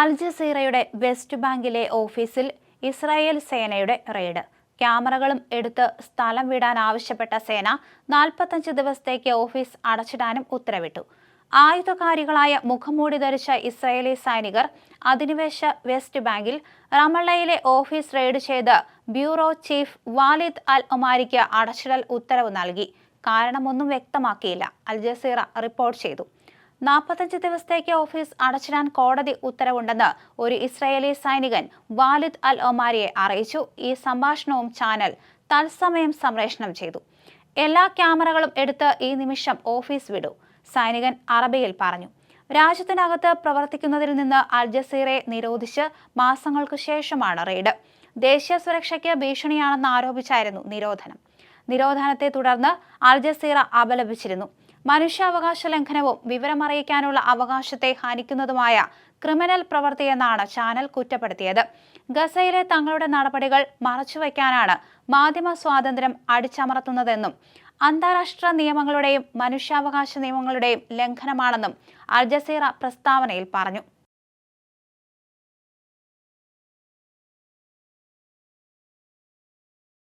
അൽ ജസീറയുടെ west ബാങ്കിലെ ഓഫീസിൽ Israel സേനയുടെ റെയ്ഡ്. ക്യാമറകളും എടുത്ത് സ്ഥലം വിടാൻ ആവശ്യപ്പെട്ട സേന നാൽപ്പത്തഞ്ച് ദിവസത്തേക്ക് ഓഫീസ് അടച്ചിടാനും ഉത്തരവിട്ടു. ആയുധകാരികളായ മുഖംമൂടി ധരിച്ച ഇസ്രായേലി സൈനികർ അധിനിവേശ വെസ്റ്റ് ബാങ്കിൽ റമള്ളയിലെ ഓഫീസ് റെയ്ഡ് ചെയ്ത് ബ്യൂറോ ചീഫ് വാലിദ് അൽ ഒമാരിക്ക് അടച്ചിടൽ ഉത്തരവ് നൽകി. കാരണമൊന്നും വ്യക്തമാക്കിയില്ല. അൽ ജസീറ റിപ്പോർട്ട് ചെയ്തു. നാൽപ്പത്തഞ്ച് ദിവസത്തേക്ക് ഓഫീസ് അടച്ചിടാൻ കോടതി ഉത്തരവുണ്ടെന്ന് ഒരു ഇസ്രായേലി സൈനികൻ വാലിദ് അൽ ഒമാരിയെ അറിയിച്ചു. ഈ സംഭാഷണവും ചാനൽ തത്സമയം സംപ്രേഷണം ചെയ്തു. എല്ലാ ക്യാമറകളും എടുത്ത് ഈ നിമിഷം ഓഫീസ് വിടൂ സൈനികൻ അറബിയിൽ പറഞ്ഞു. രാജ്യത്തിനകത്ത് പ്രവർത്തിക്കുന്നതിൽ നിന്ന് അൽ ജസീറയെ നിരോധിച്ച് മാസങ്ങൾക്ക് ശേഷമാണ് റെയ്ഡ്. ദേശീയ സുരക്ഷയ്ക്ക് ഭീഷണിയാണെന്ന് ആരോപിച്ചായിരുന്നു നിരോധനം. നിരോധനത്തെ തുടർന്ന് അൽ ജസീറ അപലപിച്ചിരുന്നു. മനുഷ്യാവകാശ ലംഘനവും വിവരമറിയിക്കാനുള്ള അവകാശത്തെ ഹനിക്കുന്നതുമായ ക്രിമിനൽ പ്രവൃത്തിയെന്നാണ് ചാനൽ കുറ്റപ്പെടുത്തിയത്. ഗസയിലെ തങ്ങളുടെ നടപടികൾ മറച്ചുവെക്കാനാണ് മാധ്യമ സ്വാതന്ത്ര്യം അടിച്ചമർത്തുന്നതെന്നും അന്താരാഷ്ട്ര നിയമങ്ങളുടെയും മനുഷ്യാവകാശ നിയമങ്ങളുടെയും ലംഘനമാണെന്നും അൽ ജസീറ പ്രസ്താവനയിൽ പറഞ്ഞു.